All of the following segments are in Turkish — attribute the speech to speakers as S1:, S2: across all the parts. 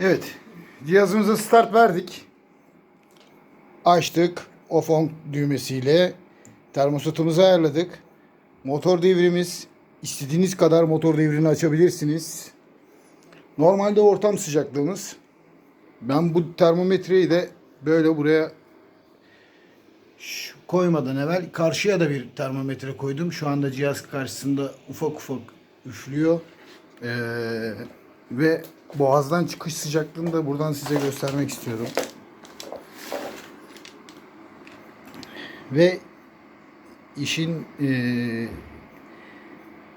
S1: Evet. Cihazımıza start verdik. Açtık. Off on düğmesiyle termostatımızı ayarladık. Motor devrimiz istediğiniz kadar motor devrini açabilirsiniz. Normalde ortam sıcaklığımız. Ben bu termometreyi de böyle buraya şu- koymadan evvel karşıya da bir termometre koydum. Şu anda cihaz karşısında ufak ufak üflüyor. Ee, ve boğazdan çıkış sıcaklığını da buradan size göstermek istiyorum. Ve işin ee,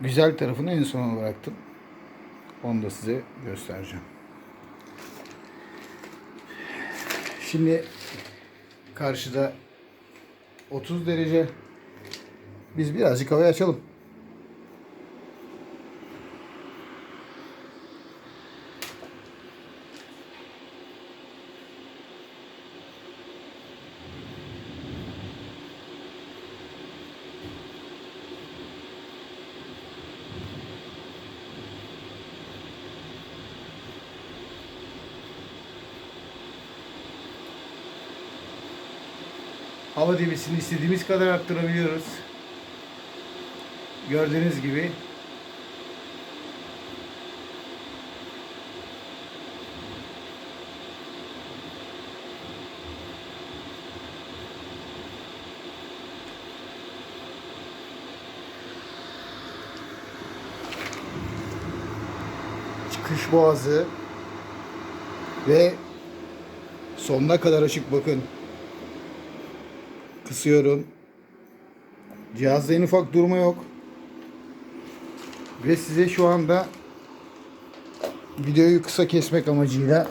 S1: güzel tarafını en sona bıraktım. Onu da size göstereceğim. Şimdi karşıda 30 derece. Biz birazcık havayı açalım. Hava debisini istediğimiz kadar arttırabiliyoruz. Gördüğünüz gibi çıkış boğazı ve sonuna kadar açık bakın. Kısıyorum. Cihazda en ufak durma yok. Ve size şu anda videoyu kısa kesmek amacıyla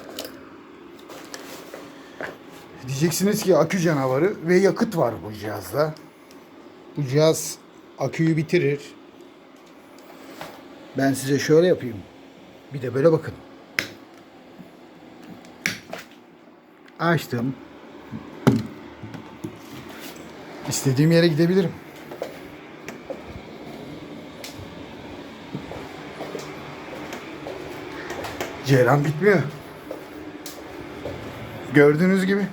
S1: diyeceksiniz ki akü canavarı ve yakıt var bu cihazda. Bu cihaz aküyü bitirir. Ben size şöyle yapayım. Bir de böyle bakın. Açtım. İstediğim yere gidebilirim. Ceylan bitmiyor. Gördüğünüz gibi.